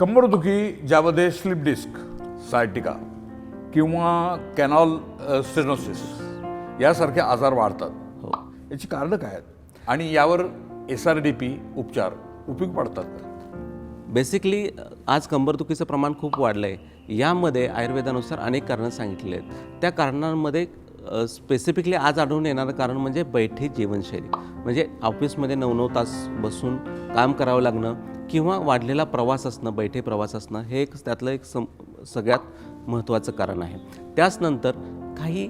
कंबरदुखी ज्यामध्ये slip disk sciatica किंवा कॅनॉल स्टेनोसिस यासारखे आजार वाढतात. हो. याची कारणं काय आहेत? आणि यावर एस आर डी पी उपचार उपयोग पडतात बेसिकली आज कंबरदुखीचं प्रमाण खूप वाढलं आहे यामध्ये आयुर्वेदानुसार अनेक कारणं सांगितलेली आहेत. त्या कारणांमध्ये स्पेसिफिकली आज आढळून येणारं कारण म्हणजे बैठी जीवनशैली. म्हणजे ऑफिसमध्ये नऊ नऊ तास बसून काम करावं लागणं किंवा वाढलेला प्रवास असणं बैठे प्रवास असणं हे एक त्यातलं एक सम सगळ्यात महत्त्वाचं कारण आहे. त्याचनंतर काही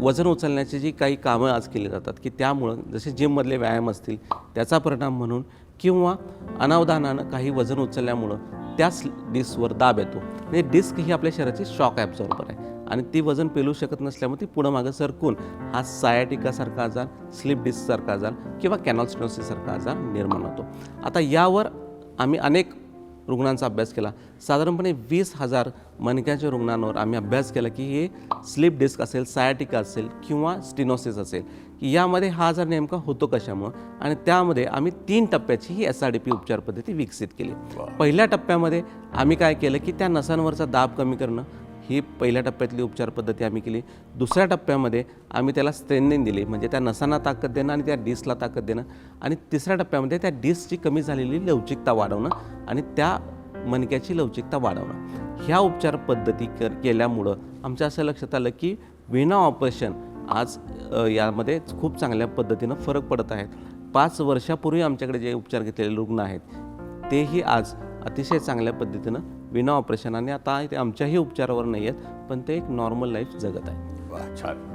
वजन उचलण्याची जी काही कामं आज केली जातात की त्यामुळं जसे जिममधले व्यायाम असतील त्याचा परिणाम म्हणून किंवा अनावधानानं काही वजन उचलल्यामुळं त्याच डिस्कवर दाब येतो. म्हणजे डिस्क ही आपल्या शरीराची शॉक ॲब्झॉर्बर आहे. आणि ती वजन पेलू शकत नसल्यामुळे ती पुढं मागं सरकून हा सायाटिकासारखा आजार स्लिप डिस्कसारखा आजार किंवा कॅनॉलस्टोसिससारखा आजार निर्माण होतो. आता यावर आम्ही अनेक रुग्णांचा अभ्यास केला. साधारणपणे वीस हजार मणक्याच्या रुग्णांवर आम्ही अभ्यास केला की हे स्लिप डिस्क असेल सायाटिका असेल किंवा स्टिनोसिस असेल. की यामध्ये हा आजार नेमका होतो कशामुळं? आणि त्यामध्ये आम्ही तीन टप्प्याची ही एस आर डी पी उपचार पद्धती विकसित केली. पहिल्या टप्प्यामध्ये आम्ही काय केलं की त्या नसांवरचा दाब कमी करणं ही पहिल्या टप्प्यातली उपचार पद्धती आम्ही केली. दुसऱ्या टप्प्यामध्ये आम्ही त्याला स्ट्रेंनिंग दिली. म्हणजे त्या नसांना ताकद देणं आणि त्या डिस्कला ताकद देणं. आणि तिसऱ्या टप्प्यामध्ये त्या डिस्कची कमी झालेली लवचिकता वाढवणं आणि त्या मणक्याची लवचिकता वाढवणं. ह्या उपचार पद्धती कर केल्यामुळं आमच्या असं लक्षात आलं की विना ऑपरेशन आज यामध्ये खूप चांगल्या पद्धतीनं फरक पडत आहेत. पाच वर्षापूर्वी आमच्याकडे जे उपचार घेतलेले रुग्ण आहेत तेही आज अतिशय चांगल्या पद्धतीनं विना ऑपरेशन आणि आता ते आमच्याही उपचारावर नाही आहेत पण ते एक नॉर्मल लाईफ जगत आहे छान.